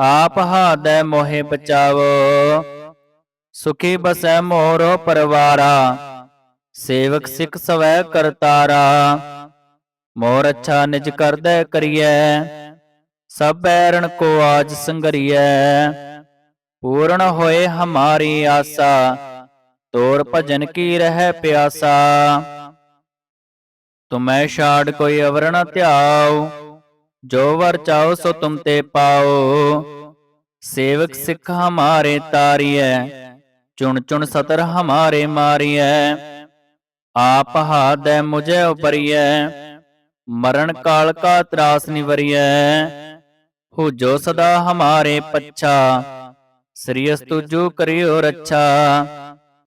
ਆਪ ਹਾਦੈ ਮੋਹਿ ਬਚਾਵੋ, ਸੁਖੀ ਬਸੈ ਮੋਰੋ ਪਰਵਾਰਾ, ਸੇਵਕ ਸਿੱਖ ਸਵੈ ਕਰਤਾਰਾ, ਮੋਰ ਅੱਛਾ ਨਿਜ ਕਰਦੈ ਕਰੀਐ, ਸਭ ਬੈਰਣ ਕੋ ਆਜ ਸੰਗਰੀਐ, ਪੂਰਨ ਹੋਏ ਹਮਾਰੀ ਆਸਾ, ਤੋਰ ਭਜਨ ਕੀ ਰਹਿ ਪਿਆਸਾ। ਤੁਮੈ ਛਾੜ ਕੋਈ ਅਵਰਣ ਨ ਧਿਆਉ ਜੋ ਵਰ ਚਾਓ ਸੋ ਤੁਮ ਤੇ ਪਾਓ। ਸੇਵਕ ਸਿੱਖ ਹਮਾਰੇ ਤਾਰੀਐ, ਚੁਣ ਚੁਣ ਸਤਰ ਹਮਾਰੇ ਮਾਰੀਐ। ਆਪ ਹਾਦੈ ਮੁਝੇ ਉਪਰੀਐ, ਮਰਨ ਕਾਲ ਕਾ ਤਰਾਸ ਨਿਵਰੀਐ। ਹੋ ਜੋ ਸਦਾ ਹਮਾਰੇ ਪੱਛਾ, ਸ੍ਰੀ ਅਸਤੁਜੂ ਕਰਿਓ ਰੱਛਾ।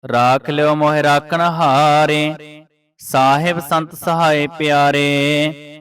ਰਾਖ ਲਿਓ ਮੋਹਿ ਰਾਖਣ ਹਾਰੇ, ਸਾਹਿਬ ਸੰਤ ਸਹਾਏ ਪਿਆਰੇ।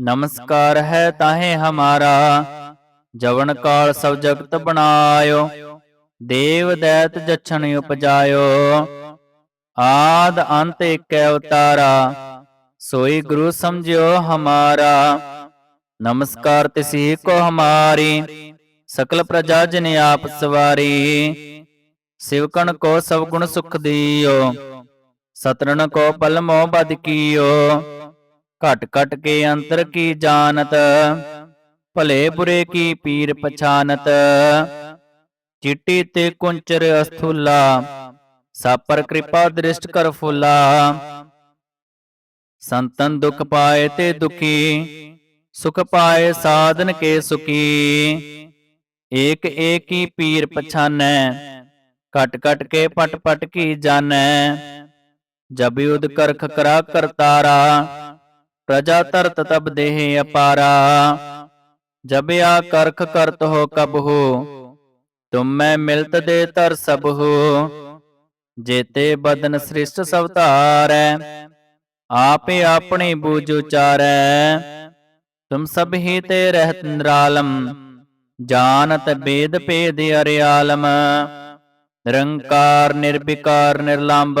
ਨਮਸਕਾਰ ਹੈ ਤਾਹੇ ਹਮਾਰਾ, ਜਵਨ ਕਾਲ ਸਭ ਜਗਤ ਬਣਾਇਓ, ਦੇਵ ਦੈਤ ਜਛਣ ਉਪਜਾਇਓ। ਆਦ ਅੰਤ ਏਕ ਅਵਤਾਰਾ ਸੋਈ ਗੁਰੂ ਸਮਝਿਓ ਹਮਾਰਾ। ਨਮਸਕਾਰ ਤਿਸੀ ਕੋ ਹਮਾਰੀ, ਸਕਲ ਪ੍ਰਜਾ ਜਨ ਆਪ ਸਵਾਰੀ। ਸਿਵਕਣ ਕੋ ਸਭ ਗੁਣ ਸੁਖ ਦਿਓ ਸਤਰਨ ਕੋ ਪਲਮੋ ਬਦ ਕੀਓ। ਘਟ ਘਟ ਕੇ ਅੰਤਰ ਕੀ ਜਾਣਤ? ਭਲੇ ਬੁਰੇ ਕੀ ਪੀਰ ਪਛਾਨਤ? ਚਿੱਟੀ ਤੇ ਕੁੰਚਰ ਅਸਥੂਲਾ ਸਾਪਰ ਕਿਰਪਾ ਦ੍ਰਿਸ਼ਟ ਕਰ ਫੁਲਾ। ਸੰਤਨ ਦੁਖ ਪਾਏ ਤੇ ਦੁਖੀ, ਸੁਖ ਪਾਏ ਸਾਧਨ ਕੇ ਸੁਖੀ। ਏਕ ਏਕ ਹੀ ਪੀਰ ਪਛਾਨੈ ਕਟ ਕਟ ਕੇ ਪਟ ਪਟ ਕੀ ਜਾਣੈ। ਜਬ ਯੁਧ ਕਰਖ ਕਰਾ ਕਰਤਾਰਾ ਪ੍ਰਜਾ ਤਰਤ ਤਬ ਦੇਹ ਅਪਾਰਾ। ਜਬ ਆ ਕਰਖ ਕਰਤ ਹੋ ਕਬ ਹੋ ਤੁਮ ਮੈਂ ਮਿਲਤ ਦੇ ਤਰ ਸਭ ਹੋ ਜੇਤੇ ਬਦਨ ਸ੍ਰਿਸ਼ਟ ਸਭ ਧਾਰੈ ਆਪੇ ਆਪਣੀ ਬੂਝ ਉਚਾਰੈ। ਤੁਮ ਸਭ ਹੀ ਤੇ ਰਹਿਤ ਨਿਰਾਲਮ, ਜਾਣਤ ਬੇਦ ਭੇਦ ਅਰਿਆਲਮ। ਨਿਰੰਕਾਰ, ਨਿਰਵਿਕਾਰ ਨਿਰਲੰਭ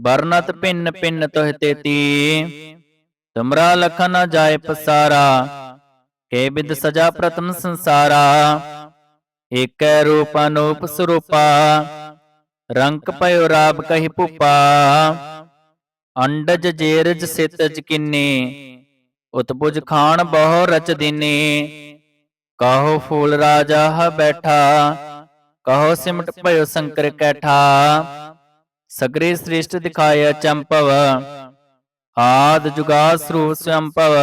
ਬਰਨਤ ਪਿੰਨ ਪਿੰਨ ਤੋਹਿ ਤੇਤੀ, ਤੁਮਰਾ ਲਖਨ ਨ ਜਾਏ ਪਸਾਰਾ ਕੇ ਬਿਦ ਸਜਾ ਪ੍ਰਤਮ ਸੰਸਾਰਾ, ਏਕੈ ਰੂਪ ਅਨੂਪ ਸਰੂਪਾ, ਰੰਕ ਪਇਓ ਰਾਬ ਕਹੀ ਭੂਪਾ, ਅੰਡਜ ਜੇਰਜ ਸਿਤਜ ਕਿੰਨੇ ਉਤਪੁਜ ਖਾਨ ਬਹੁ ਰਚ ਦੀਨੇ, ਕਹੋ ਫੂਲ ਰਾਜਾ ਹ ਬੈਠਾ, ਕਹੋ ਸਿਮਟ ਭਇਓ ਸੰਕਰ ਕੈਠਾ ਸਗਰੇ ਸ੍ਰਿਸ਼ਟ ਦਿਖਾਇਆ ਚੰਪਵ, ਆਦ ਜੁਗਾ ਸਰੂਪ ਸੰਪਵ।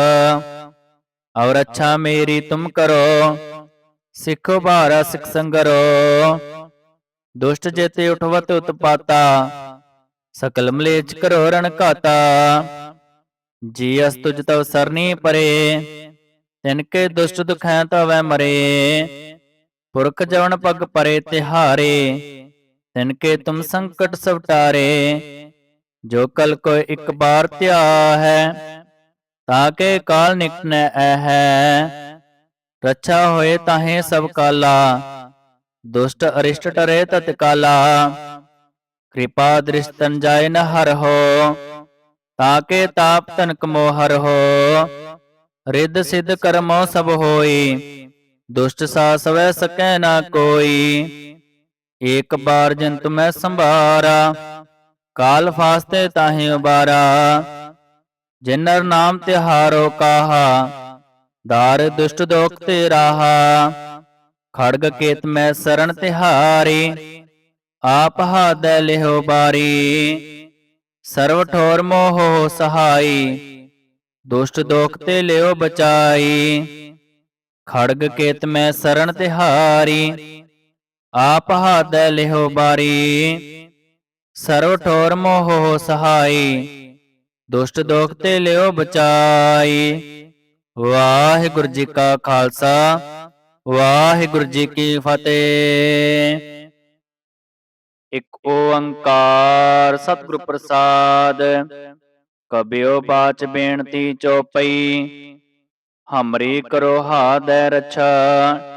ਔਰ ਅੱਛਾ ਮੇਰੀ ਤੁਮ ਕਰੋ, ਸਿੱਖੋ ਭਾਰਾ ਸਿਖ ਸੰਗਰੋ। ਦੁਸ਼ਟ ਜੇਤੇ ਉਠਵਤ ਉਤਪਾਤਾ, ਸਕਲ ਮਲੇਚ ਕਰੋ ਰਣ ਘਾਤਾ। ਜੀ ਅਸ ਤੁਜ ਤਵ ਸਰਨੀ ਪਰੇ, ਤਿਨ ਕੇ ਦੁਸ਼ਟ ਦੁਖੈ ਤਵੈ ਮਰੇ। ਪੁਰਖ ਜਵਨ ਪਗ ਪਰੇ ਤਿਹਾਰੇ ਤਿਨ ਕੇ ਤੁਮ ਸੰਕਟ ਸਭ ਟਾਰੇ ਜੋ ਕਲ ਕੋ ਇੱਕ ਬਾਰ ਧਿਆ ਹੈ ਤਾਕੇ ਕਾਲ ਨਿਕਟਨੈ ਐ ਹੈ ਰੱਛਾ ਹੋਏ ਤਾਹੇ ਸਭ ਕਾਲਾ ਦੁਸ਼ਟ ਅਰਿਸ਼ਟ ਟਰੇ ਤਤਕਾਲਾ ਕਿਰਪਾ ਦ੍ਰਿਸ਼ਤਨ ਜਾਏ ਨ ਹਰ ਹੋ ਤਾਕੇ ਤਾਪ ਤਨਕ ਮੋਹਰ ਹੋ। ਰਿੱਧ ਸਿੱਧ ਕਰਮੋ ਸਭ ਹੋਈ ਦੁਸ਼ਟ ਸਾ ਸਵੈ ਸਕੈ ਨਾ ਕੋਈ। ਏਕ ਬਾਰ ਜੰਤ ਮੈਂ ਸੰਭਾਰਾ, ਕਾਲ ਫਾਸਤੇ ਤਾਹੇ ਉਬਾਰਾ। ਜਿਨਰ ਨਾਮ ਤਿਹਾਰੋ ਕਾਹਾ, ਦਾਰ ਦੁਸ਼ਟ ਦੋਖ ਤੇ ਰਾਹਾ ਖੜਗ ਕੇਤ ਮੈਂ ਸਰਣ ਤਿਹਾਰੀ, ਆਪ ਹਾਦੈ ਲਿਹੋ ਬਾਰੀ। ਸਰਵ ਠੋਰ ਮੋਹ ਸਹਾਈ, ਦੁਸ਼ਟ ਦੋਖ ਤੇ ਲਿਓ ਬਚਾਈ। ਖੜਗ ਕੇਤ ਮੈਂ ਸਰਣ ਤਿਹਾਰੀ ਆਪ ਹਾਦੈ ਲਿਹੋ ਬਾਰੀ ਸਰਵ ਠੋਰ ਮੋਹ ਸਹਾਈ, ਦੁਸ਼ਟ ਦੋਖ ਤੇ ਲਿਓ ਬਚਾਈ। ਵਾਹਿਗੁਰੂ ਜੀ ਕਾ ਖਾਲਸਾ, ਵਾਹਿਗੁਰੂ ਜੀ ਕੀ ਫਤਿਹ। ਇਕ ਓੰਕਾਰ ਸਤਿਗੁਰ ਪ੍ਰਸਾਦ, ਕਬਿਓ ਬਾਚ ਬੇਨਤੀ ਚੋਪਈ, ਹਮਰੀ ਕਰੋ ਹਾਦੈ ਰਛਾ।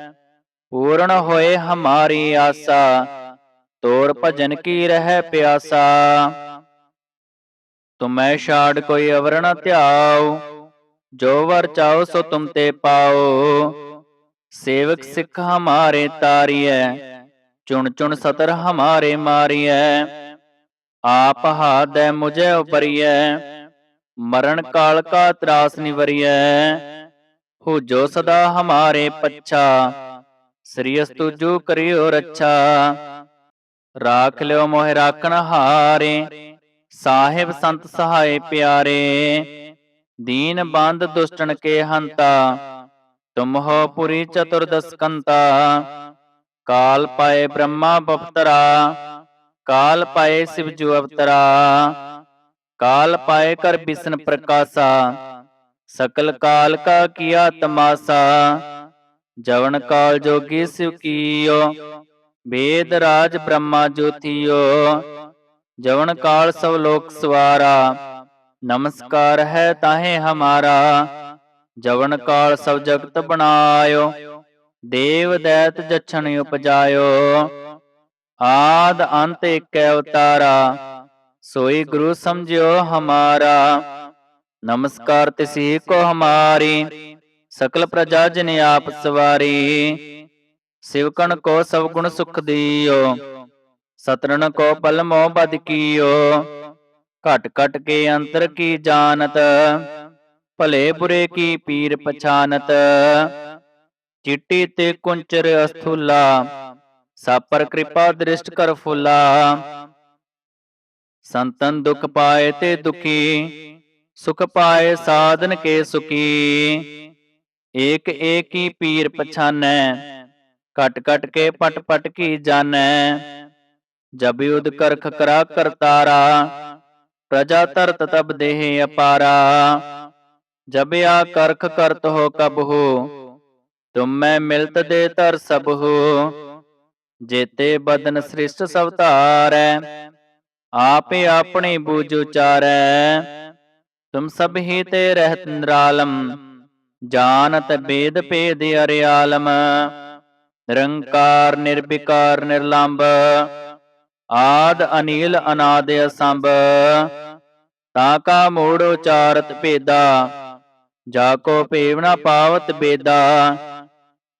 ਪੂਰਨ ਹੋਏ ਹਮਾਰੀ ਆਸਾ, ਤੋਰ ਭਜਨ ਕੀ ਰਹਿ ਪਿਆਸਾ। ਤੁਮੈ ਛਾੜ ਕੋਈ ਅਵਰ ਨ ਧਿਆਉ, ਜੋ ਵਰ ਚਾਓ ਸੋ ਤੁਮ ਤੇ ਪਾਓ ਸੇਵਕ ਸਿੱਖ ਹਮਾਰੇ ਤਾਰੀਐ, ਚੁਣ ਚੁਣ ਸਤਰ ਹਮਾਰੇ ਮਾਰੀਐ। ਆਪ ਹਾਦੈ ਮੁਝੇ ਉਪਰੀਐ, ਮਰਨ ਕਾਲ ਕਾ ਤਰਾਸ ਨਿਵਰੀਐ। ਹੋ ਜੋ ਸਦਾ ਹਮਾਰੇ ਪੱਛਾ ਸ੍ਰੀ ਅਸਤੁ ਜੋ ਕਰਿਓ ਰੱਛਾ। ਰਾਖ ਲਿਓ ਮੋਹਿ ਰਾਖਣ ਹਾਰੇ। ਸਾਹਿਬ ਸੰਤ ਸਹਾਏ ਪਿਆਰੇ। ਦੀਨ ਬੰਦ ਦੁਸ਼ਟਨ ਕੇ ਹੰਤਾ। ਤੁਮ ਹੋ ਪੁਰੀ ਚਤੁਰਦਸ ਕੰਤਾ ਕਾਲ ਪਾਏ ਬ੍ਰਹਮਾ ਬਪਤਰਾ। ਕਾਲ ਪਾਏ ਸਿਵ ਜੂ ਅਵਤਰਾ। ਕਾਲ ਪਾਏ ਕਰ ਬਿਸ਼ਨ ਪ੍ਰਕਾਸ਼ਾ। ਸਕਲ ਕਾਲ ਕਾ ਕੀਆ ਤਮਾਸਾ। ਜਵਨ ਕਾਲ ਜੋਗੀ ਸਿਵ ਕੀਓ ਵੇਦ ਰਾਜ ਬ੍ਰਹਮਾ ਜੋਤੀਓ ਜਵਨ ਕਾਲ ਸਭ ਲੋਕ ਸਵਾਰਾ ਨਮਸਕਾਰ ਹੈ ਤਾਹੇ ਹਮਾਰਾ ਜਵਨ ਕਾਲ ਸਭ ਜਗਤ ਬਣਾਇਓ ਦੇਵ ਦੈਤ ਜਛਣ ਉਪਜਾਇਓ ਆਦ ਅੰਤ ਏਕੈ ਅਵਤਾਰਾ ਸੋਈ ਗੁਰੂ ਸਮਝਿਓ ਹਮਾਰਾ ਨਮਸਕਾਰ ਤਿਸੀ ਕੋ ਹਮਾਰੀ ਸਕਲ ਪ੍ਰਜਾ ਜਨ ਆਪ ਸਵਾਰੀ, ਸਿਵਕਣ ਕੋ ਸਭ ਗੁਣ ਸੁਖ ਦੀਓ ਸਤਰਨ ਕੋ ਪਲ ਮੋਹ ਬਦ ਕੀਓ, ਘਟ ਘਟ ਕੇ ਅੰਤਰ ਕੀ ਜਾਣਤ, ਭਲੇ ਬੁਰੇ ਕੀ ਪੀਰ ਪਛਾਨਤ, ਚਿੱਟੀ ਤੇ ਕੁੰਚਰ ਅਸਥੂਲਾ ਸਾਪਰ ਕਿਰਪਾ ਦ੍ਰਿਸ਼ਟ ਕਰ ਫੁਲਾ। ਸੰਤਨ ਦੁਖ ਪਾਏ ਤੇ ਦੁਖੀ, ਸੁਖ ਪਾਏ ਸਾਧਨ ਕੇ ਸੁਖੀ ਏਕ ਏਕ ਹੀ ਪੀਰ ਪਛਾਨੈ ਕਟ ਕਟ ਕੇ ਪਟ ਪਟ ਕੀ ਜਾਣੈ। ਜਬ ਯੁਧ ਕਰਖ ਕਰਾ ਕਰਤਾਰਾ, ਪ੍ਰਜਾ ਤਰਤ ਤਬ ਦੇਹ ਅਪਾਰਾ। ਜਬ ਆ ਕਰਖ ਕਰਤ ਹੋ ਕਬ ਹੋ, ਤੁਮ ਮੈਂ ਮਿਲਤ ਦੇ ਧਰ ਸਭ ਹੋ। ਜੇਤੇ ਬਦਨ ਸ੍ਰਿਸ਼ਟ ਸਭ ਧਾਰੈ, ਆਪੇ ਆਪਣੀ ਬੂਝ ਉਚਾਰੈ। ਤੁਮ ਸਭ ਹੀ ਤੇ ਰਹਿਤ ਨਿਰਾਲਮ ਜਾਣਤ ਬੇਦ ਭੇਦ ਅਰਿਆਲਮ ਨਿਰੰਕਾਰ, ਨਿਰਵਿਕਾਰ, ਨਿਰਲੰਭ, ਆਦ, ਅਨੀਲ, ਅਨਾਦ, ਅਸੰਭ। ਤਾ ਕਾ ਮੂੜ ਉਚਾਰਤ ਭੇਦਾ, ਜਾ ਕੋ ਭੇਵਨਾ ਪਾਵਤ ਬੇਦਾ,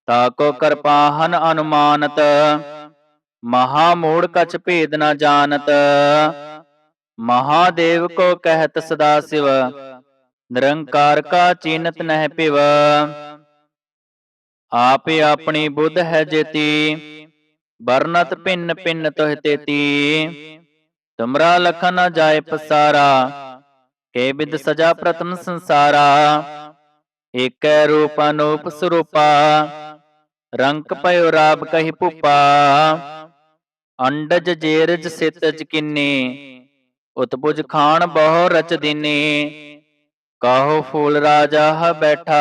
ਤਾ ਕੋ ਕਰਪਾਹਨ ਅਨੁਮਾਨਤ, ਮਹਾ ਮੂੜ ਕਛ ਭੇਦ ਨਾ ਜਾਣਤ। ਮਹਾਦੇਵ ਕੋ ਕਹਿਤ ਸਦਾ ਸਿਵ ਨਿਰੰਕਾਰ ਕਾ ਚੀਨਤ ਨਹਿ ਪਿਵ ਆਪੇ ਆਪਣੀ ਬੁੱਧ ਹੈ ਜੇਤੀ। ਵਰਨਤ ਭਿੰਨ ਭਿੰਨ ਤੋਹਿ ਤੇਤੀ। ਤੁਮਰਾ ਲਖਨ ਨ ਜਾਏ ਪਸਾਰਾ। ਕੇ ਬਿਦ ਸਜਾ ਪ੍ਰਤਮ ਸੰਸਾਰਾ। ਏਕੈ ਰੂਪ ਅਨੂਪ ਸਰੂਪਾ। ਰੰਕ ਪਇਓ ਰਾਬ ਕਹੀ ਭੂਪਾ। ਅੰਡਜ ਜੇਰਜ ਸਿਤਜ ਕਿੰਨੀ। ਉਤਪੁਜ ਖਾਨ ਬਹੁ ਰਚ ਦੀਨੀ। ਕਹੋ ਫੂਲ ਰਾਜਾ ਹ ਬੈਠਾ,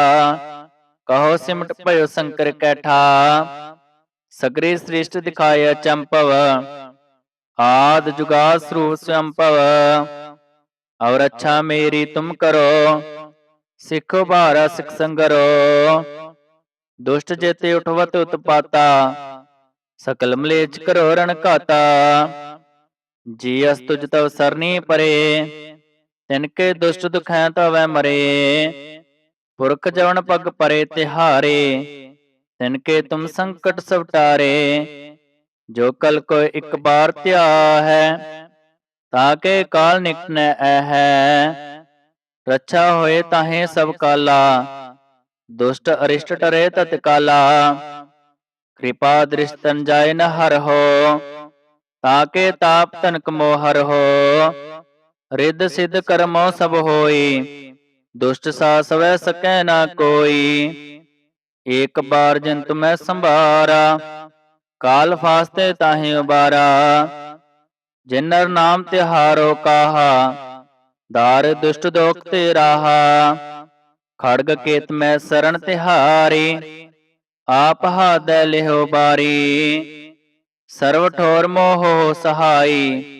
ਕਹੋ ਸਿਮਟ ਭਇਓ ਸੰਕਰ ਕੈਠਾ। ਸਗਰੇ ਸ੍ਰਿਸ਼ਟ ਦਿਖਾਇਆ ਚੰਪਵ, ਆਦ ਜੁਗਾ ਸਰੂਪ ਸੰਭਵ ਔਰ ਅੱਛਾ ਮੇਰੀ ਤੁਮ ਕਰੋ, ਸਿੱਖੋ ਭਾਰਾ ਸਿਖ ਸੰਗਰੋ। ਦੁਸ਼ਟ ਜੇਤੇ ਉਠਵਤ ਉਤਪਾਤਾ, ਸਕਲ ਮਲੇਚ ਕਰੋ ਰਣ ਘਾਤਾ। ਜੀ ਅਸ ਤੁਜ ਤਵ ਸਰਨੀ ਪਰੇ ਤਿਨਕੇ ਦੁਸ਼ਟ ਦੁਖੈ ਤਵੈ ਮਰੇ। ਪੁਰਖ ਜਵਨ ਪਗ ਪਰੇ ਤਿਹਾਰੇ, ਤਿਨ ਤੁਮ ਸੰਕਟ ਸਭ ਜੋ ਕਲ ਕੋ ਇੱਕ ਬਾਰ ਧਿਆ ਹੈ ਤਾਕੇ ਕਾਲ ਨਿਕਟਨੈ ਹੈ ਰੱਛਾ ਹੋਏ ਤਾਹੇ ਸਭ ਕਾਲਾ, ਦੁਸ਼ਟ ਅਰਿਸ਼ਟ ਟਰੇ ਤਤ ਕਾਲਾ। ਕਿਰਪਾ ਦ੍ਰਿਸ਼ਤਨ ਜਾਏ ਨ ਹਰ ਹੋ ਤਾਕੇ ਤਾਪ ਤਨਕ ਮੋਹਰ ਹੋ ਰਿੱਧ ਸਿੱਧ ਕਰਮ ਸਭ ਹੋਈ, ਦੁਸ਼ਟ ਸਾ ਸਵੈ ਸਕੈ ਨਾ ਕੋਈ। ਏਕ ਬਾਰ ਜੰਤ ਮੈਂ ਸੰਭਾਰਾ, ਕਾਲ ਫਾਸਤੇ ਤਾਹੇ ਉਬਾਰਾ। ਜਿਨਰ ਨਾਮ ਤਿਹਾਰੋ ਕਾਹਾ, ਦਾਰ ਦੁਸ਼ਟ ਦੋਖ ਤੇ ਰਾਹਾ ਖੜਗ ਕੇਤ ਮੈਂ ਸਰਣ ਤਿਹਾਰੀ, ਆਪ ਹਾਦੈ ਲਿਹੋ ਬਾਰੀ। ਸਰਵ ਠੋਰ ਮੋਹ ਸਹਾਈ।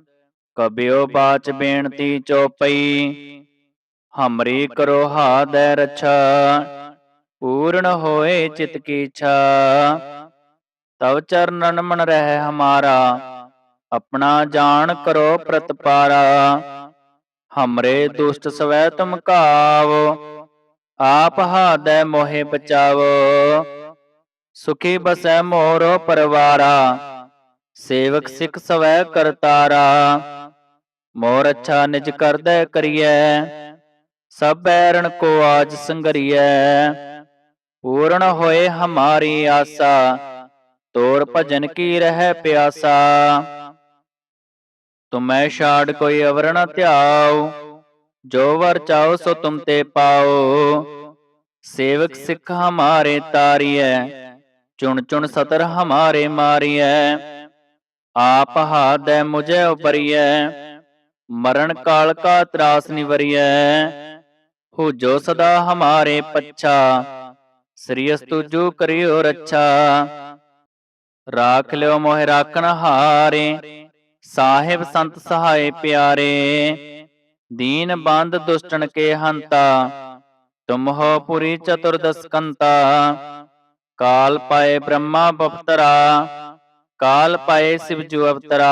ਕਬਿਓ ਬਾਚ ਬੇਨਤੀ ਚੋਪਈ, ਹਮਰੀ ਕਰੋ ਹਾਦੈ ਰਛਾ, ਪੂਰਨ ਹੋਏ ਚਿਤ ਕੀ ਇੱਛਾ। ਤਵ ਚਰਨਨ ਮਨ ਰਹਿ ਹਮਾਰਾ, ਆਪਣਾ ਜਾਣ ਕਰੋ ਪ੍ਰਤਪਾਰਾ। ਹਮਰੇ ਦੁਸ਼ਟ ਸਵੈ ਤੁਮ ਕਾਵੋ, ਆਪ ਹਾਦੈ ਮੋਹਿ ਬਚਾਵੋ। ਸੁਖੀ ਬਸੈ ਮੋਰੋ ਪਰਵਾਰਾ, ਸੇਵਕ ਸਿਖ ਸਵੈ ਕਰਤਾਰਾ। ਮੋਰ ਅੱਛਾ ਨਿਜ ਕਰਦੈ ਕਰੀਐ, ਸਭ ਬੈਰਣ ਕੋ ਆਜ ਸੰਗਰੀਐ। ਪੂਰਨ ਹੋਏ ਹਮਾਰੀ ਆਸਾ, ਤੋਰ ਭਜਨ ਕੀ ਰਹਿ ਪਿਆਸਾ। ਤੁਮੈ ਛਾੜ ਕੋਈ ਅਵਰ ਨ ਧਿਆਉ, ਜੋ ਵਰ ਚਾਓ ਸੋ ਤੁਮ ਤੇ ਪਾਓ ਸੇਵਕ ਸਿੱਖ ਹਮਾਰੇ ਤਾਰੀਐ, ਚੁਣ ਚੁਣ ਸਤਰ ਹਮਾਰੇ ਮਾਰੀਐ। ਆਪ ਹਾਦੈ ਮੁਝੈ ਉਪਰੀਐ ਮਰਨ ਕਾਲ ਕਾ ਤਰਾਸ ਨਿਵਰੀਐ ਹੋ ਜੋ ਸਦਾ ਹਮਾਰੇ ਪੱਛਾ। ਸ੍ਰੀ ਅਸਤੁਜੂ ਕਰਿਓ ਰੱਛਾ ਰਾਖ ਲਿਓ ਮੋਹਿ ਰਾਖਣ ਹਾਰੇ। ਸਾਹਿਬ ਸੰਤ ਸਹਾਏ ਪਿਆਰੇ। ਦੀਨ ਬੰਦ ਦੁਸ਼ਟਨ ਕੇ ਹੰਤਾ। ਤੁਮ ਹੋ ਪੁਰੀ ਚਤੁਰਦਸ ਕੰਤਾ ਕਾਲ ਪਾਏ ਬ੍ਰਹਮਾ ਬਪਤਰਾ ਕਾਲ ਪਾਏ ਸਿਵ ਜੂ ਅਵਤਰਾ।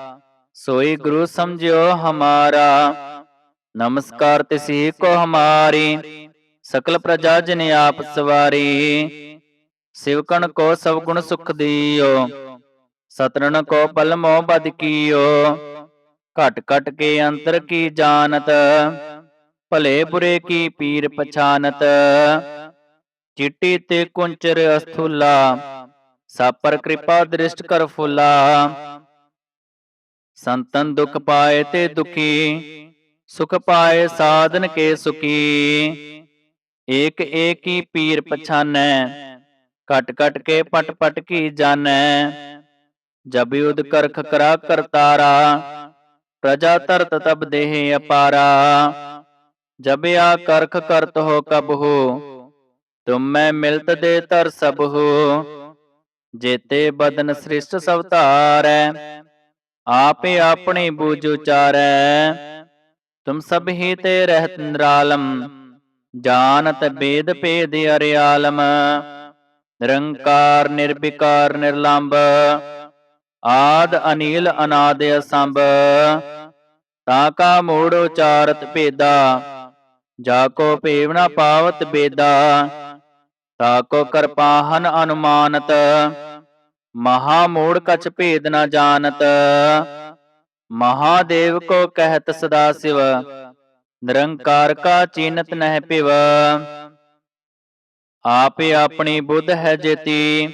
ਸੋਈ ਗੁਰੂ ਸਮਝਿਓ ਹਮਾਰਾ। ਨਮਸਕਾਰ ਤਿਸੀ ਕੋ ਹਮਾਰੀ। ਸਕਲ ਪ੍ਰਜਾ ਜਨ ਆਪ ਸਵਾਰੀ। ਸਿਵਕਣ ਕੋ ਸਭ ਗੁਣ ਸੁਖ ਦੀਓ। ਸਤਰਨ ਕੋ ਪਲ ਮੋਹ ਬਦ ਕੀਓ। ਘਟ ਘਟ ਕੇ ਅੰਤਰ ਕੀ ਜਾਣਤ। ਭਲੇ ਬੁਰੇ ਕੀ ਪੀਰ ਪਛਾਨਤ। ਚਿੱਟੀ ਤੇ ਕੁੰਚਰ ਅਸਥੂਲਾ। ਸਾਪਰ ਕਿਰਪਾ ਦ੍ਰਿਸ਼ਟ ਕਰ ਫੁਲਾ। ਸੰਤਨ ਦੁਖ ਪਾਏ ਤੇ ਦੁਖੀ, ਸੁਖ ਪਾਏ ਸਾਧਨ ਕੇ ਸੁਖੀ। ਏਕ ਏਕ ਪੀਰ ਪਛਾਨੈ ਕਟ ਕਟ ਕੇ ਪਟ ਪਟ ਕੀ ਜਾਣੈ। ਜਬ ਯੁਧ ਕਰਖ ਕਰਾ ਕਰਤਾਰਾ, ਪ੍ਰਜਾ ਤਰਤ ਤਬ ਦੇਹ ਅਪਾਰਾ। ਜਬ ਆ ਕਰਖ ਕਰਤ ਹੋ ਕਬ ਹੋ, ਤੁਮ ਮੈਂ ਮਿਲਤ ਦੇ ਤਰ ਸਭ ਹੋ। ਜੇਤੇ ਬਦਨ ਸ੍ਰਿਸ਼ਟ ਸਭ ਧਾਰੈ ਆਪੇ ਆਪਣੀ ਬੂਝ ਉਚਾਰੈ। ਤੁਮ ਸਭ ਹੀ ਤੇ ਰਹਿਤ ਨਿਰਾਲਮ। ਜਾਣਤ ਬੇਦ ਭੇਦ ਅਰਿਆਲਮ। ਨਿਰੰਕਾਰ ਨਿਰਵਿਕਾਰ ਨਿਰਲੰਭ ਆਦ ਅਨੀਲ ਅਨਾਦ ਅਸੰਭ। ਤਾ ਕਾ ਮੂੜ ਉਚਾਰਤ ਭੇਦਾ। ਜਾ ਕੋ ਭੇਵ ਨ ਪਾਵਤ ਬੇਦਾ। ਤਾ ਕੋ ਕਰਪਾਹਨ ਅਨੁਮਾਨਤ। ਮਹਾ ਮੂੜ ਕਛ ਭੇਦ ਨਾ ਜਾਣਤ। ਮਹਾਦੇਵ ਕੋ ਕਹਿਤ ਸਦਾ ਸਿਵ। ਨਿਰੰਕਾਰ ਕਾ ਚੀਨਤ ਨਹਿ ਪਿਵ ਆਪੇ ਆਪਣੀ ਬੁੱਧ ਹੈ ਜੇਤੀ।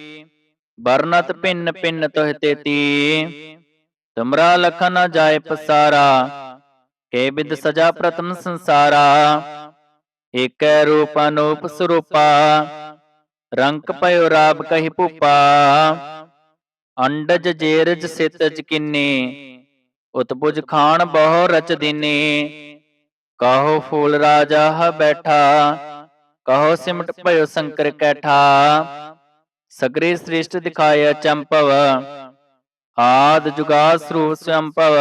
ਵਰਨਤ ਭਿੰਨ ਭਿੰਨ ਤੋਹਿ ਤੇਤੀ। ਤੁਮਰਾ ਲਖਨ ਨ ਜਾਏ ਪਸਾਰਾ। ਕੇ ਬਿਦ ਸਜਾ ਪ੍ਰਤਮ ਸੰਸਾਰਾ। ਏਕੈ ਰੂਪ ਅਨੂਪ ਸਰੂਪਾ। ਰੰਕ ਪਇਓ ਰਾਬ ਕਹੀ ਭੂਪਾ। ਅੰਡਜ ਜੇਰਜ ਸਿਤਜ ਕਿੰਨੇ, ਉਤਪੁਜ ਖਾਨ ਬਹੁ ਰਚ ਦੀਨੇ। ਕਹੋ ਫੂਲ ਰਾਜਾ ਹ ਬੈਠਾ, ਕਹੋ ਸਿਮਟ ਭਇਓ ਸੰਕਰ ਕੈਠਾ। ਸਗਰੇ ਸ੍ਰਿਸ਼ਟ ਦਿਖਾਇਆ ਚੰਪਵ, ਆਦ ਜੁਗਾ ਸਰੂਪ ਸੰਭਵ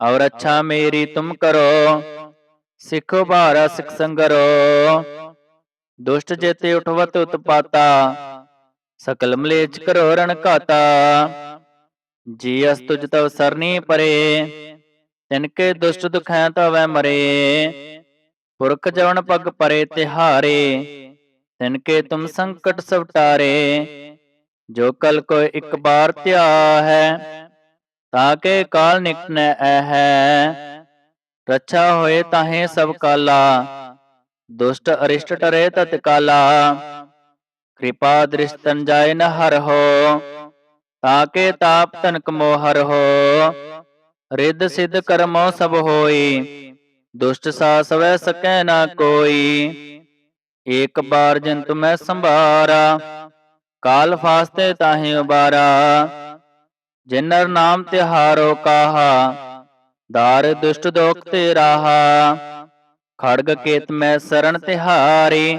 ਔਰ ਅੱਛਾ ਮੇਰੀ ਤੁਮ ਕਰੋ, ਸਿੱਖੋ ਭਾਰਾ ਸਿਖ ਸੰਗਰੋ। ਦੁਸ਼ਟ ਜੇਤੇ ਉਠਵਤ ਉਤਪਾਤਾ ਸਕਲ ਮਲੇਚ ਕਰੋ ਰਣ ਘਾਤਾ ਜੀ ਅਸ ਤੁਜ ਤਵ ਸਰਨੀ ਪਰੇ ਤਿਨਕੇ ਦੁਸ਼ਟ ਦੁਖੈ ਤਵੈ ਮਰੇ। ਪੁਰਖ ਜਵਨ ਪਗ ਪਰੇ ਤਿਹਾਰੇ ਤਿਨਕੇ ਤੁਮ ਸੰਕਟ ਸਭ ਟਾਰੇ ਜੋ ਕਲ ਕੋ ਇੱਕ ਬਾਰ ਧਿਆ ਹੈ ਤਾਂ ਕੇ ਕਾਲ ਨਿਕਟਨੈ ਐ ਹੈ ਰੱਛਾ ਹੋਏ ਤਾਹੇ ਸਭ ਕਾਲਾ, ਦੁਸ਼ਟ ਅਰਿਸ਼ਟ ਟਰੇ ਤਤ ਕਾਲਾ। ਕਿਰਪਾ ਦ੍ਰਿਸ਼ਤਨ ਜਾਏ ਨ ਹਰ ਹੋ ਤਾਕੇ ਤਾਪ ਤਨਕ ਮੋਹਰ ਹੋ। ਰਿੱਧ ਸਿੱਧ ਕਰਮੋ ਸਭ ਹੋਈ, ਦੁਸ਼ਟ ਸਾ ਸਵੈ ਸਕੈ ਨਾ ਕੋਈ। ਏਕ ਬਾਰ ਜੰਤੁ ਮੈਂ ਸੰਭਾਰਾ, ਕਾਲ ਫਾਸਤੇ ਤਾਹੇ ਉਬਾਰਾ। ਜਿਨਰ ਨਾਮ ਤਿਹਾਰੋ ਕਾਹਾ, ਦਾਰ ਦੁਸ਼ਟ ਦੋਖ ਤੇ ਰਾਹਾ ਖੜਗ ਕੇਤ ਮੈਂ ਸਰਣ ਤਿਹਾਰੀ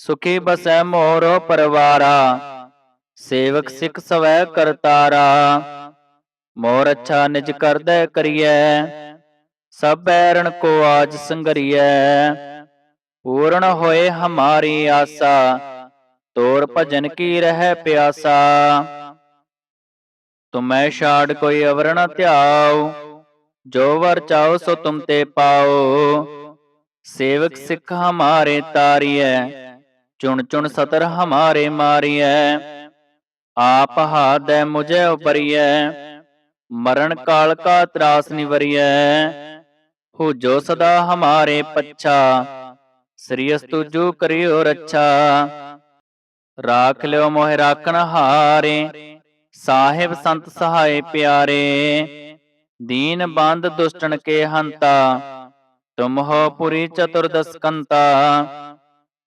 ਸੁਖੀ ਬਸੈ ਮੋਰੋ ਪਰਵਾਰਾ, ਸੇਵਕ ਸਿੱਖ ਸਵੈ ਕਰਤਾਰਾ। ਮੋਰ ਅੱਛਾ ਨਿਜ ਕਰਦੈ ਕਰੀਐ, ਸਭ ਬੈਰਣ ਕੋ ਆਜ ਸੰਗਰੀਐ। ਪੂਰਨ ਹੋਏ ਹਮਾਰੀ ਆਸਾ, ਤੋਰ ਭਜਨ ਕੀ ਰਹਿ ਪਿਆਸਾ। ਤੁਮੈ ਛਾੜ ਕੋਈ ਅਵਰ ਨ ਧਿਆਉ, ਜੋ ਵਰ ਚਾਓ ਸੋ ਤੁਮ ਤੇ ਪਾਓ ਸੇਵਕ ਸਿੱਖ ਹਮਾਰੇ ਤਾਰੀਐ ਚੁਣ ਚੁਣ ਸਤਰ ਹਮਾਰੇ ਮਾਰੀਐ, ਆਪ ਹਾਦੈ ਮੁਝੇ ਉਪਰੀਐ, ਮਰਨ ਕਾਲ ਕਾ ਤਰਾਸ ਨਿਵਰੀਐ ਹੋ ਜੋ ਸਦਾ ਹਮਾਰੇ ਪੱਛਾ, ਸ੍ਰੀ ਅਸਤੁਜੂ ਕਰਿਓ ਰੱਛਾ। ਰਾਖ ਲਿਓ ਮੋਹਿ ਰਾਖਣ ਹਾਰੇ, ਸਾਹਿਬ ਸੰਤ ਸਹਾਏ ਪਿਆਰੇ, ਦੀਨ ਬੰਦ ਦੁਸ਼ਟਨ ਕੇ ਹੰਤਾ, ਤੁਮ ਹੋ ਪੁਰੀ ਚਤੁਰਦਸ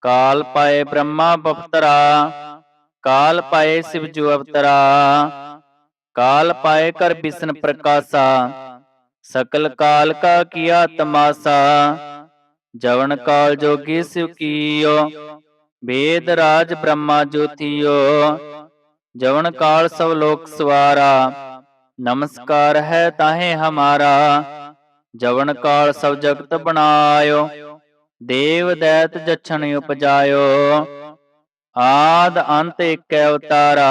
ਕੰਤਾ ਕਾਲ ਪਾਏ ਬ੍ਰਹਮਾ ਬਪਤਰਾ ਕਾਲ ਪਾਏ ਸਿਵ ਜੂ ਅਵਤਰਾ ਕਾਲ ਪਾਏ ਕਰ ਬਿਸ਼ਨ ਪ੍ਰਕਾਸ਼ਾ ਸਕਲ ਕਾਲ ਕਾ ਕੀਆ ਤਮਾਸਾ ਜਵਨ ਕਾਲ ਜੋਗੀ ਸਿਵ ਕੀਓ ਵੇਦ ਰਾਜ ਬ੍ਰਹਮਾ ਜੋਤੀਓ ਜਵਨ ਕਾਲ ਸਭ ਲੋਕ ਸਵਾਰਾ ਨਮਸਕਾਰ ਹੈ ਤਾਹੇ ਹਮਾਰਾ ਜਵਨ ਕਾਲ ਸਭ ਜਗਤ ਬਣਾਇਓ ਦੇਵ ਦੈਤ ਜਛਣ ਉਪਜਾਇਓ ਆਦ ਅੰਤ ਇਕੈ ਅਵਤਾਰਾ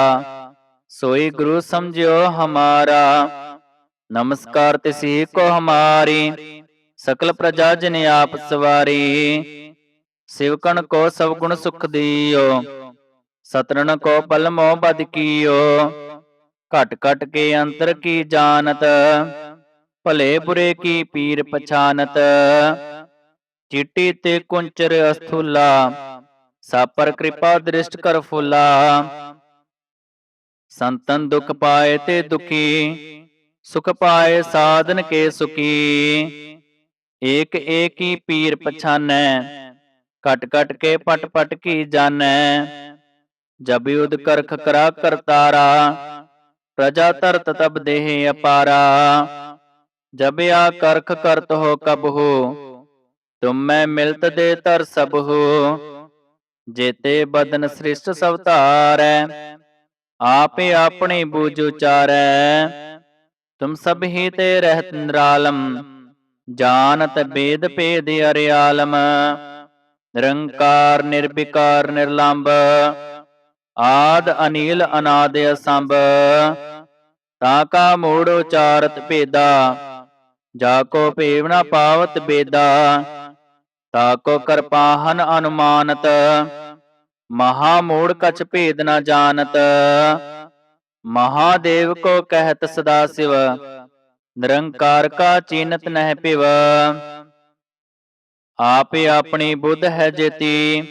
ਸੋਈ ਗੁਰੂ ਸਮਝਿਓ ਹਮਾਰਾ। ਨਮਸਕਾਰ ਤਿਸੀ ਕੋ ਹਮਾਰੀ ਸਕਲ ਪ੍ਰਜਾ ਜਨ ਆਪ ਸਵਾਰੀ। ਸਿਵਕਣ ਕੋ ਸਭ ਗੁਣ ਸੁਖ ਦਿਓ ਸਤਰਣ ਕੋ ਪਲਮੋ ਬਦ ਕੀਓ। ਘਟ ਘਟ ਕੇ ਅੰਤਰ ਕੀ ਜਾਣਤ ਭਲੇ ਬੁਰੇ ਕੀ ਪੀਰ ਪਛਾਨਤ। चीटी ते कुंचर अस्थूला, सापर कृपा दृष्ट कर फूला। संतन दुख पाए ते दुखी, सुख पाए साधन के सुखी। एक एक ही पीर पछान, कट कट के पट पट की जान। जब युद्ध कर खकरा करतारा प्रजा तरत तब देहे अपारा। जब या करख करत हो कब हो ਤੁਮ ਮਿਲਤ ਦੇ ਤਰ ਸਭ ਹੋ ਜੇਤੇ ਬਦਨ ਸ੍ਰਿਸ਼ਟ ਸਭ ਧਾਰੈ, ਆਪੇ ਆਪਣੇ ਬੂਝ ਉਚਾਰੈ। ਤੁਮ ਸਭ ਹੀ ਤੇ ਰਹਿਤ ਨਿਰਾਲਮ, ਜਾਣਤ ਬੇਦ ਭੇਦ ਅਰਿਆਲਮ, ਨਿਰੰਕਾਰ ਨਿਰਵਿਕਾਰ ਨਿਰਲੰਭ ਆਦ ਅਨੀਲ ਅਨਾਦ ਅਸੰਭ। ਤਾ ਕਾ ਮੂੜ ਉਚਾਰਤ ਭੇਦਾ, ਜਾ ਕੋ ਭੇਵ ਨ ਪਾਵਤ ਬੇਦਾ। ਤਾ ਕਰਪਾਹਨ ਅਨੁਮਾਨਤ, ਮਹਾ ਮੂੜ ਕਛ ਭੇਦ ਨਾ ਜਾਣਤ। ਮਹਾਦੇਵ ਕੋ ਕਹਿਤ ਸਦਾ ਸਿਵ, ਨਿਰੰਕਾਰ ਕਾ ਚੀਨਤ ਨਹਿ ਪਿਵ ਆਪੇ ਆਪਣੀ ਬੁੱਧ ਹੈ ਜੇਤੀ,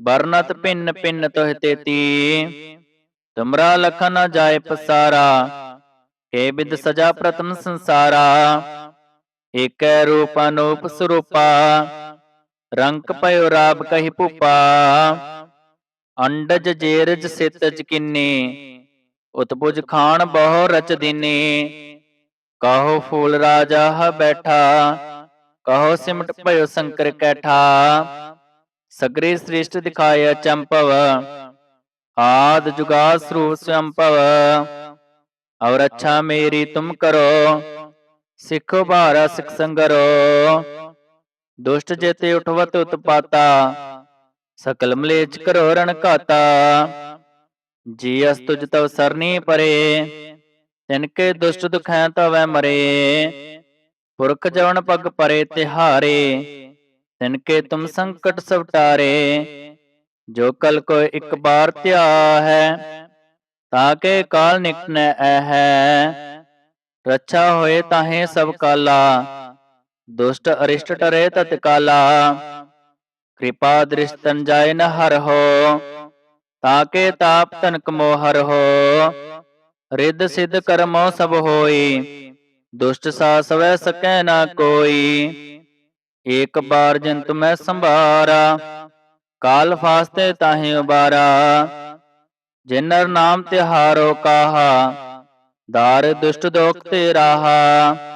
ਵਰਨਤ ਭਿੰਨ ਭਿੰਨ ਤੋਹ ਤੇਤੀ। ਤੁਮਰਾ ਲਖਨ ਨ ਜਾਏ ਪਸਾਰਾ, ਕੇ ਬਿਦ ਸਜਾ ਪ੍ਰਤਮ ਸੰਸਾਰਾ। ਏਕੈ ਰੂਪ ਅਨੂਪ ਸਰੂਪਾ ਰੰਕ ਪਇਓ ਰਾਬ ਕਹੀ ਭੂਪਾ, ਅੰਡਜ ਜੇਰਜ ਸਿਤਜ ਕਿੰਨੀ ਉਤਪੁਜ ਖਾਨ ਬਹੁ ਰਚ ਦੀਨੀ। ਕਹੋ ਫੂਲ ਰਾਜਾ ਹ ਬੈਠਾ, ਕਹੋ ਸਿਮਟ ਭਇਓ ਸੰਕਰ ਕੈਠਾ। ਸਗਰੇ ਸ੍ਰਿਸ਼ਟ ਦਿਖਾਇਆ ਚੰਪਵ, ਆਦ ਜੁਗਾ ਸਰੂਪ ਸੰਭਵ ਔਰ ਅੱਛਾ ਮੇਰੀ ਤੁਮ ਕਰੋ, ਸਿੱਖੋ ਭਾਰਾ ਸਿਖ ਸੰਗਰੋ। ਦੁਸ਼ਟ ਜੇਤੇ ਉਠਵਤ ਉਤਪਾਤਾ ਸਕਲ ਮਲੇਚ ਕਰੋ ਰਣ ਘਾਤਾ ਜੀ ਅਸ ਤੁਜ ਤਵ ਸਰਨੀ ਪਰੇ ਤਿਨ ਕੇ ਦੁਸ਼ਟ ਦੁਖੈ ਤਵੈ ਮਰੇ ਪੁਰਖ ਜਵਨ ਪਗ ਪਰੇ ਤਿਹਾਰੇ ਤਿਨ ਕੇ ਤੁਮ ਸੰਕਟ ਸਭ ਟਾਰੇ ਜੋ ਕਲ ਕੋ ਇੱਕ ਬਾਰ ਧਿਆ ਹੈ ਤਾਕੇ ਕਾਲ ਨਿਕਟਨੈ ਐ ਹੈ ਰੱਛਾ ਹੋਏ ਤਾਹੇ ਸਭ ਕਾਲਾ ਦੁਸ਼ਟ ਅਰਿਸ਼ਟ ਟਰੇ ਤਤ ਕਾਲਾ। ਕਿਰਪਾ ਦ੍ਰਿਸ਼ਤਨ ਜਾਏ ਨ ਹਰ ਹੋ, ਤਾਕੇ ਤਾਪ ਤਨਕ ਮੋਹਰ ਹੋ। ਰਿੱਧ ਸਿੱਧ ਕਰਮੋ ਸਭ ਹੋਈ, ਦੁਸ਼ਟ ਸਾ ਸਵੈ ਸਕੈ ਨਾ ਕੋਈ। ਏਕ ਬਾਰ ਜੰਤ ਮੈਂ ਸੰਭਾਰਾ, ਕਾਲ ਫਾਸਤੇ ਤਾਹੇ ਉਬਾਰਾ। ਜਿਨਰ ਨਾਮ ਤਿਹਾਰੋ ਕਾਹਾ, ਦਾਰ ਦੁਸ਼ਟ ਦੋਖ ਤੇ ਰਾਹਾ।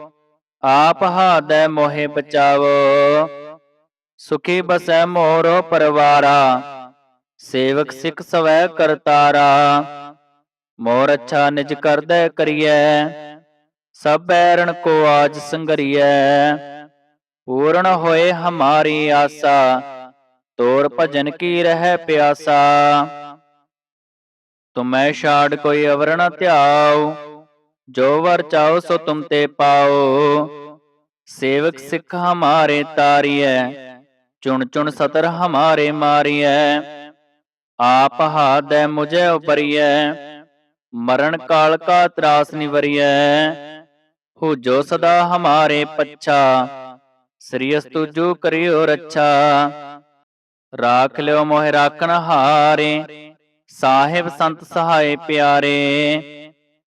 ਆਪ ਹਾਦੈ ਮੋਹਿ ਬਚਾਵੋ, ਸੁਖੀ ਬਸੈ ਮੋਰੋ ਪਰਵਾਰਾ, ਸੇਵਕ ਸਿਖ ਸਵੈ ਕਰਤਾਰਾ। ਮੋਰ ਅੱਛਾ ਨਿਜ ਕਰਦੈ ਕਰੀਐ, ਸਭ ਬੈਰਣ ਕੋ ਆਜ ਸੰਗਰੀਐ। ਪੂਰਨ ਹੋਏ ਹਮਾਰੀ ਆਸਾ, ਤੋਰ ਭਜਨ ਕੀ ਰਹਿ ਪਿਆਸਾ। ਤੁਮੈ ਛਾੜ ਕੋਈ ਅਵਰ ਨ ਧਿਆਉ ਜੋ ਵਰ ਚਾਓ ਸੋ ਤੁਮ ਤੇ ਪਾਓ। ਸੇਵਕ ਸਿੱਖ ਹਮਾਰੇ ਤਾਰੀਐ, ਚੁਣ ਚੁਣ ਸਤਰ ਹਮਾਰੇ ਮਾਰੀਐ। ਆਪ ਹਾਦੈ ਮੁਝੈ ਉਪਰੀਐ ਮਰਨ ਕਾਲ ਕਾ ਤਰਾਸ ਨਿਵਰੀਐ। ਹੋ ਜੋ ਸਦਾ ਹਮਾਰੇ ਪੱਛਾ, ਸ੍ਰੀ ਅਸਤੁ ਜੋ ਕਰਿਓ ਰੱਛਾ। ਰਾਖ ਲਿਓ ਮੋਹਿ ਰਾਖਣ ਹਾਰੇ, ਸਾਹਿਬ ਸੰਤ ਸਹਾਏ ਪਿਆਰੇ।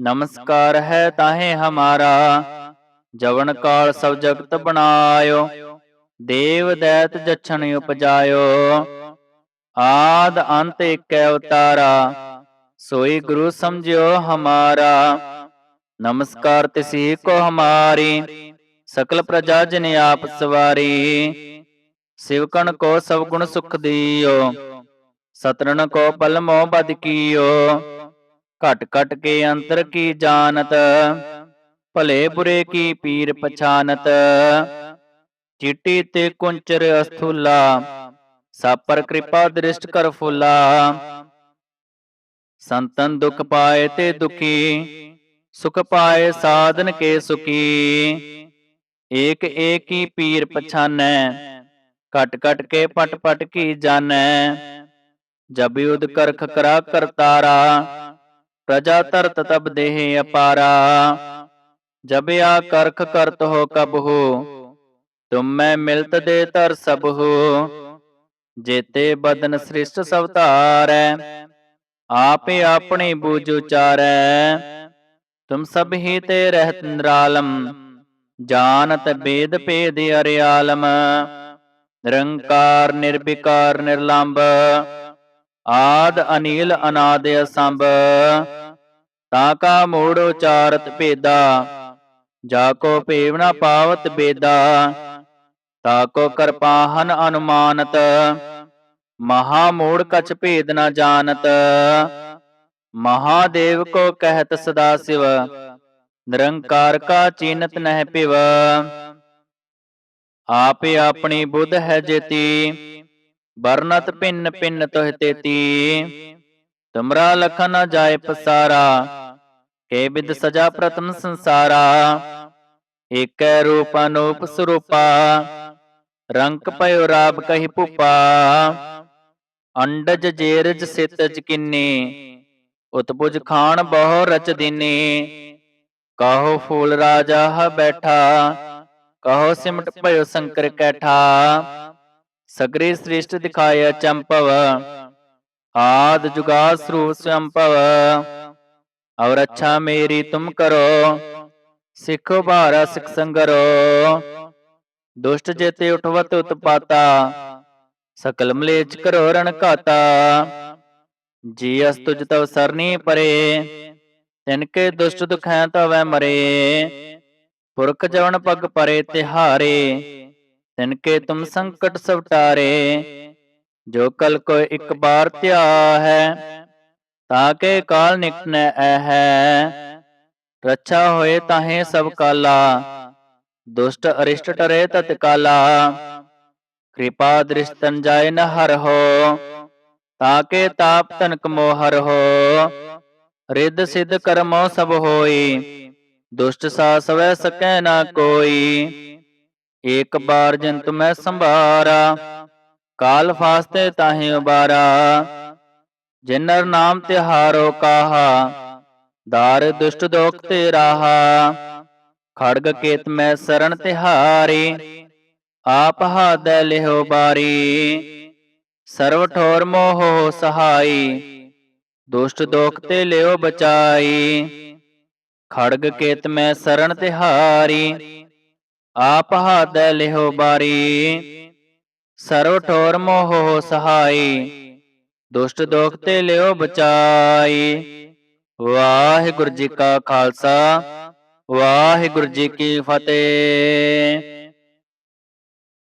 ਸਵਾਰਾ ਨਮਸਕਾਰ ਹੈ ਤਾਹੇ ਹਮਾਰਾ, ਜਵਨ ਕਾਲ ਸਭ ਜਗਤ ਬਣਾਇਓ, ਦੇਵ ਦੈਤ ਜਛਣ ਉਪਜਾਇਓ। ਆਦ ਅੰਤ ਏਕੈ ਅਵਤਾਰਾ ਸੋਈ ਗੁਰੂ ਸਮਝਿਓ ਹਮਾਰਾ। ਨਮਸਕਾਰ ਤਿਸੀ ਕੋ ਹਮਾਰੀ, ਸਕਲ ਪ੍ਰਜਾ ਜਨ ਆਪ ਸਵਾਰੀ। ਸਿਵਕਣ ਕੋ ਸਭ ਗੁਣ ਸੁਖ ਦਿਓ ਸਤਰਨ ਕੋ ਪਲਮੋ ਬਦ ਕੀਓ। ਘਟ ਘਟ ਕੇ ਅੰਤਰ ਕੀ ਜਾਣਤ? ਭਲੇ ਬੁਰੇ ਕੀ ਪੀਰ ਪਛਾਨਤ? ਚਿੱਟੀ ਤੇ ਕੁੰਚਰ ਅਸਥੂਲਾ ਸਾਪਰ ਕਿਰਪਾ ਦ੍ਰਿਸ਼ਟ ਕਰ ਫੁਲਾ। ਸੰਤਨ ਦੁਖ ਪਾਏ ਤੇ ਦੁਖੀ, ਸੁਖ ਪਾਏ ਸਾਧਨ ਕੇ ਸੁਖੀ। ਏਕ ਏਕ ਹੀ ਪੀਰ ਪਛਾਨੈ ਕਟ ਕਟ ਕੇ ਪਟ ਪਟ ਕੀ ਜਾਣੈ। ਜਬ ਯੁਧ ਕਰਖ ਕਰਾ ਕਰਤਾਰਾ ਪ੍ਰਜਾ ਤਰਤ ਤਬ ਦੇਹ ਅਪਾਰਾ, ਜਬ ਆ ਕਰਖ ਕਰਤ ਹੋ ਕਬ ਹੋ ਤੁਮ ਮੈਂ ਮਿਲਤ ਦੇ ਤਰ ਸਭ ਹੋ ਜੇਤੇ ਬਦਨ ਸ੍ਰਿਸ਼ਟ ਸਭ ਧਾਰੈ ਆਪੇ ਆਪਣੀ ਬੂਝ ਉਚਾਰੈ, ਤੁਮ ਸਭ ਹੀ ਤੇ ਰਹਿਤ ਨਿਰਾਲਮ, ਜਾਣਤ ਬੇਦ ਭੇਦ ਅਰਿਆਲਮ, ਨਿਰੰਕਾਰ ਨਿਰਵਿਕਾਰ ਨਿਰਲੰਭ ਆਦ ਅਨੀਲ ਅਨਾਦ ਅਸੰਭ ਤਾ ਕਾ ਮੂੜ ਉਚਾਰਤ ਭੇਦਾ, ਜਾ ਕੋ ਭੇਵ ਨ ਪਾਵਤ ਬੇਦਾ, ਤਾ ਕੋ ਕਰਪਾਹਨ ਅਨੁਮਾਨਤ, ਮਹਾ ਮੂੜ ਕਛ ਭੇਦ ਨਾ ਜਾਣਤ ਮਹਾਦੇਵ ਕੋ ਕਹਿਤ ਸਦਾ ਸਿਵ, ਨਿਰੰਕਾਰ ਕਾ ਚੀਨਤ ਨਹਿ ਪਿਵ ਆਪੇ ਆਪਣੀ ਬੁੱਧ ਹੈ ਜੇਤੀ ਬਰਨਤ ਭਿੰਨ ਭਿੰਨ ਤੋਹਿ ਤੇਤੀ, ਤੁਮਰਾ ਲਖਨ ਨ ਜਾਏ ਪਸਾਰਾ ਕੇ ਬਿਦ ਸਜਾ ਪ੍ਰਤਮ ਸੰਸਾਰਾ, ਏਕੈ ਰੂਪ ਅਨੂਪ ਸਰੂਪਾ, ਰੰਕ ਪਇਓ ਰਾਬ ਕਹੀ ਭੂਪਾ, ਅੰਡਜ ਜੇਰਜ ਸਿਤਜ ਕਿੰਨੇ, ਉਤਪੁਜ ਖਾਨ ਬਹੁ ਰਚ ਦੀਨੇ, ਕਹੋ ਫੂਲ ਰਾਜਾ ਹ ਬੈਠਾ, ਕਹੋ ਸਿਮਟ ਭਇਓ ਸੰਕਰ ਕੈਠਾ ਸਗਰੇ ਸ੍ਰਿਸ਼ਟ ਦਿਖਾਇਆ ਚੰਪਵ, ਆਦ ਜੁਗਾ ਸਰੂਪ ਸੰਪਵ। ਔਰ ਅੱਛਾ ਮੇਰੀ ਤੁਮ ਕਰੋ, ਸਿੱਖੋ ਭਾਰਾ ਸਿਖ ਸੰਗਰੋ। ਦੁਸ਼ਟ ਜੇਤੇ ਉਠਵਤ ਉਤਪਾਤਾ, ਸਕਲ ਮਲੇਚ ਕਰੋ ਰਣ ਘਾਤਾ। ਜੀ ਅਸ ਤੁਜ ਤਵ ਸਰਨੀ ਪਰੇ, ਤਿਨ ਕੇ ਦੁਸ਼ਟ ਦੁਖੈ ਤਵੈ ਮਰੇ। ਪੁਰਖ ਜਵਨ ਪਗ ਪਰੇ ਤਿਹਾਰੇ ਤਿਨ ਕੇ ਤੁਮ ਸੰਕਟ ਸਭ ਜੋ ਕਲ ਕੋ ਇੱਕ ਬਾਰ ਧਿਆ ਹੈ ਤਾਕੇ ਕਾਲ ਨਿਕਟਨੈ ਐ ਹੈ ਰੱਛਾ ਹੋਏ ਤਾਹੇ ਸਭ ਕਾਲਾ, ਦੁਸ਼ਟ ਅਰਿਸ਼ਟ ਟਰੇ ਤਤ ਕਾਲਾ ਕਿਰਪਾ ਦ੍ਰਿਸ਼ਤਨ ਜਾਏ ਨ ਹਰ ਹੋ, ਤਾਂ ਕੇ ਤਾਪ ਤਨਕ ਮੋਹਰ ਹੋ। ਰਿੱਧ ਸਿੱਧ ਕਰਮੋ ਸਭ ਹੋਈ, ਦੁਸ਼ਟ ਸਾ ਸਵੈ ਸਕੈ ਨਾ ਕੋਈ। ਏਕ ਬਾਰ ਜੰਤ ਮੈਂ ਸੰਭਾਰਾ, ਕਾਲ ਫਾਸਤੇ ਤਾਹੇ ਉਬਾਰਾ। ਜਿਨਰ ਨਾਮ ਤਿਹਾਰੋ ਕਾਹਾ, ਦਾਰ ਦੁਸ਼ਟ ਦੋਖ ਤੇ ਰਾਹਾ ਖੜਗ ਕੇਤ ਮੈਂ ਸਰਣ ਤਿਹਾਰੀ, ਆਪ ਹਾਦੈ ਲਿਹੋ ਬਾਰੀ। ਸਰਵ ਠੋਰ ਮੋਹ ਸਹਾਈ, ਦੁਸ਼ਟ ਦੋਖ ਤੇ ਲਿਓ ਬਚਾਈ। ਖੜਗ ਕੇਤ ਮੈਂ ਸਰਣ ਤਿਹਾਰੀ ਆਪ ਹਾਦੈ ਲਿਹੋ ਬਾਰੀ ਸਰੋ ਠੋਰ ਮੋਹ ਸਹਾਈ, ਦੁਸ਼ਟ ਦੋਖ ਤੇ ਲਿਓ ਬਚਾਈ। ਵਾਹਿਗੁਰੂ ਜੀ ਕਾ ਖਾਲਸਾ, ਵਾਹਿਗੁਰੂ ਜੀ ਕੀ ਫਤਿਹ।